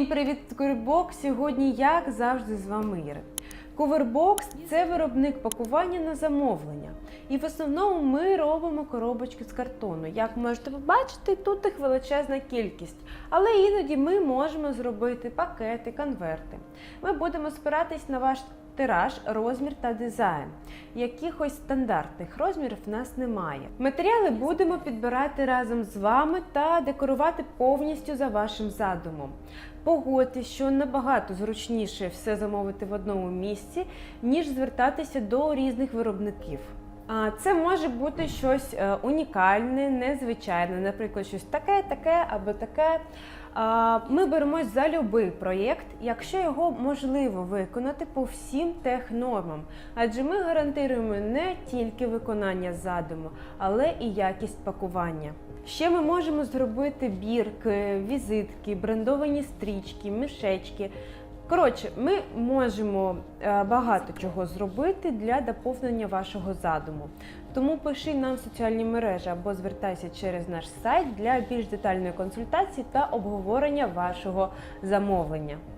від Coverbox сьогодні, як завжди, з вами Іра. Coverbox – це виробник пакування на замовлення. І в основному ми робимо коробочки з картону. Як можете побачити, тут їх величезна кількість. Але іноді ми можемо зробити пакети, конверти. Ми будемо спиратись на ваш тираж, розмір та дизайн. Якихось стандартних розмірів в нас немає. Матеріали будемо підбирати разом з вами та декорувати повністю за вашим задумом. Погодьтесь, що набагато зручніше все замовити в одному місці, ніж звертатися до різних виробників. Це може бути щось е, унікальне, незвичайне, наприклад, щось таке, таке або таке. Ми беремось за будь-який проєкт, якщо його можливо виконати по всім технормам, адже ми гарантуємо не тільки виконання задуму, але і якість пакування. Ще ми можемо зробити бірки, візитки, брендовані стрічки, мішечки. Коротше, ми можемо е, багато чого зробити для доповнення вашого задуму. Тому пиши нам в соціальні мережі або звертайся через наш сайт для більш детальної консультації та обговорення вашого замовлення.